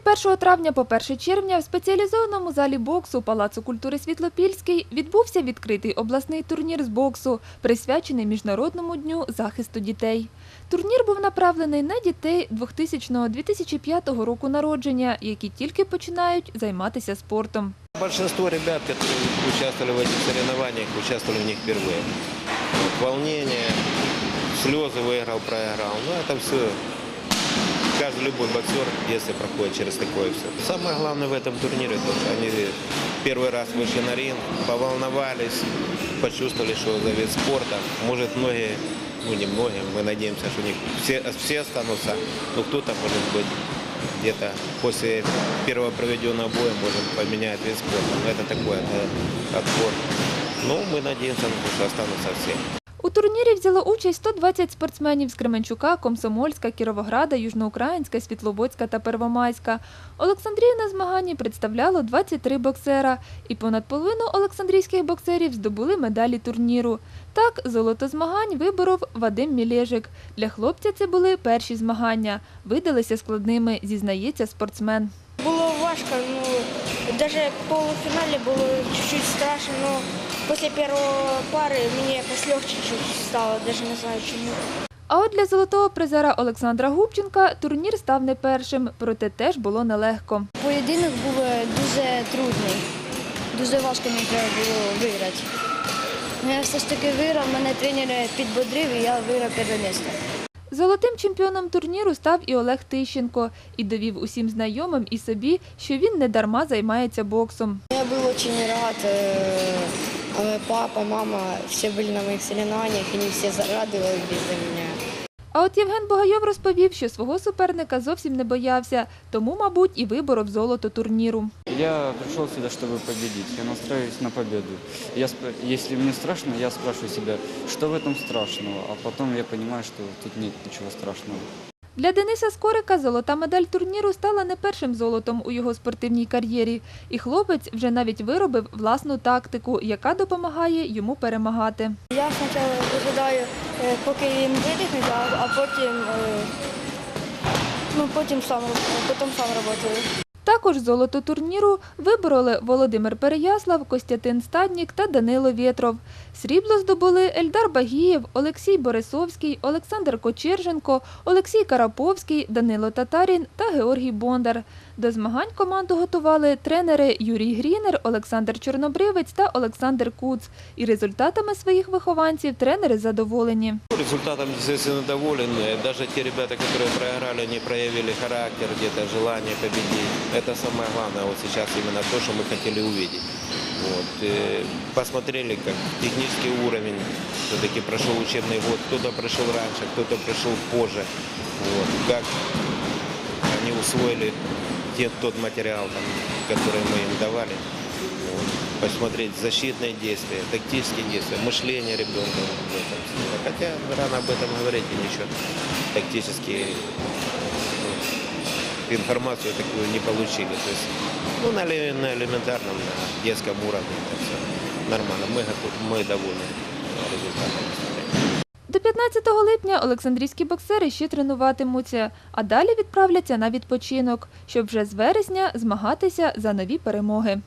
21 травня по 1 червня в спеціалізованому залі боксу Палацу культури Світлопільський відбувся відкритий обласний турнір з боксу, присвячений Міжнародному дню захисту дітей. Турнір був направлений на дітей 2000-2005 року народження, які тільки починають займатися спортом. Большинство ребят, которые участвовали в этих соревнованиях, участвовали в них впервые. Вот, волнение, слезы выиграл, проиграл. Ну, это все. Каждый любой боксер детстве проходит через такое все. Самое главное в этом турнире, то, что они первый раз вышли на ринг, поволновались, почувствовали, что за вид спорта. Может, многие, ну не многие, мы надеемся, что них все, все останутся, но кто-то, может быть, где-то после первого проведенного боя может поменять вид спорта. Но это такое, это отбор. Ну, мы надеемся, что останутся все. У турнірі взяло участь 120 спортсменів з Кременчука, Комсомольська, Кіровограда, Южноукраїнська, Світловодська та Первомайська. Олександрію на змаганні представляло 23 боксера, і понад половину олександрійських боксерів здобули медалі турніру. Так, золото змагань виборов Вадим Мілєжик. Для хлопця це були перші змагання. Видалися складними, зізнається спортсмен. Було важко, ну, навіть в полуфіналі було чуть-чуть страшно, но після першої пари мені якось легче чуть стало, навіть не знаю чому. А от для золотого призера Олександра Губченка турнір став не першим, проте теж було нелегко. Поєдинок був е, дуже трудний. Дуже важко мені треба було виграти. Ну, я все ж таки виграв, мене тренер підбодрив і я виграв перше місце. Золотим чемпіоном турніру став і Олег Тищенко і довів усім знайомим і собі, що він не дарма займається боксом. Я був дуже рад. е, Папа, мама, всі були на моїх соревнованиях, і вони всі радувалися за мене. А от Євген Богайов розповів, що свого суперника зовсім не боявся, тому, мабуть, і виборов золото турніру. Я пришел сюда, чтобы победить. Я настраиваюсь на победу. Я, сп- если мне страшно, я спрашиваю себя, что в этом страшного, а потом я понимаю, что тут нет ничего страшного. Для Дениса Скорика золота медаль турніру стала не першим золотом у його спортивній кар'єрі, і хлопець вже навіть виробив власну тактику, яка допомагає йому перемагати. Я спочатку виглядаю, е, поки він видихне, а, а потім, е, ну, потім сам, потім сам працюю. Також золото турніру вибороли Володимир Переяслав, Костянтин Стаднік та Данило Вєтров. Срібло здобули Ельдар Багієв, Олексій Борисовський, Олександр Кочерженко, Олексій Караповський, Данило Татарін та Георгій Бондар. До змагань команду готували тренери Юрій Грінер, Олександр Чорнобривець та Олександр Куц. І результатами своїх вихованців тренери задоволені. Естественно, доволен. Даже те ребята, которые проиграли, они проявили характер, желание победить. Это самое главное вот сейчас именно то, что мы хотели увидеть. Вот. э, Посмотрели, как технический уровень все-таки прошел учебный год. Кто-то пришел раньше, кто-то пришел позже. Вот. Как они усвоили те- тот материал, там, который мы им давали. Вот. Посмотреть защитные действия, тактические действия, мышление ребенка. Хотя рано об этом говорить и ничего. Тактически ну, информацию такую не получили. То есть, ну, на, эле- на элементарном, на детском уровне это все нормально. Мы, готовы, мы довольны результатом. До 15 липня олександрійські боксери ще тренуватимуться, а далі відправляться на відпочинок, щоб вже з вересня змагатися за нові перемоги.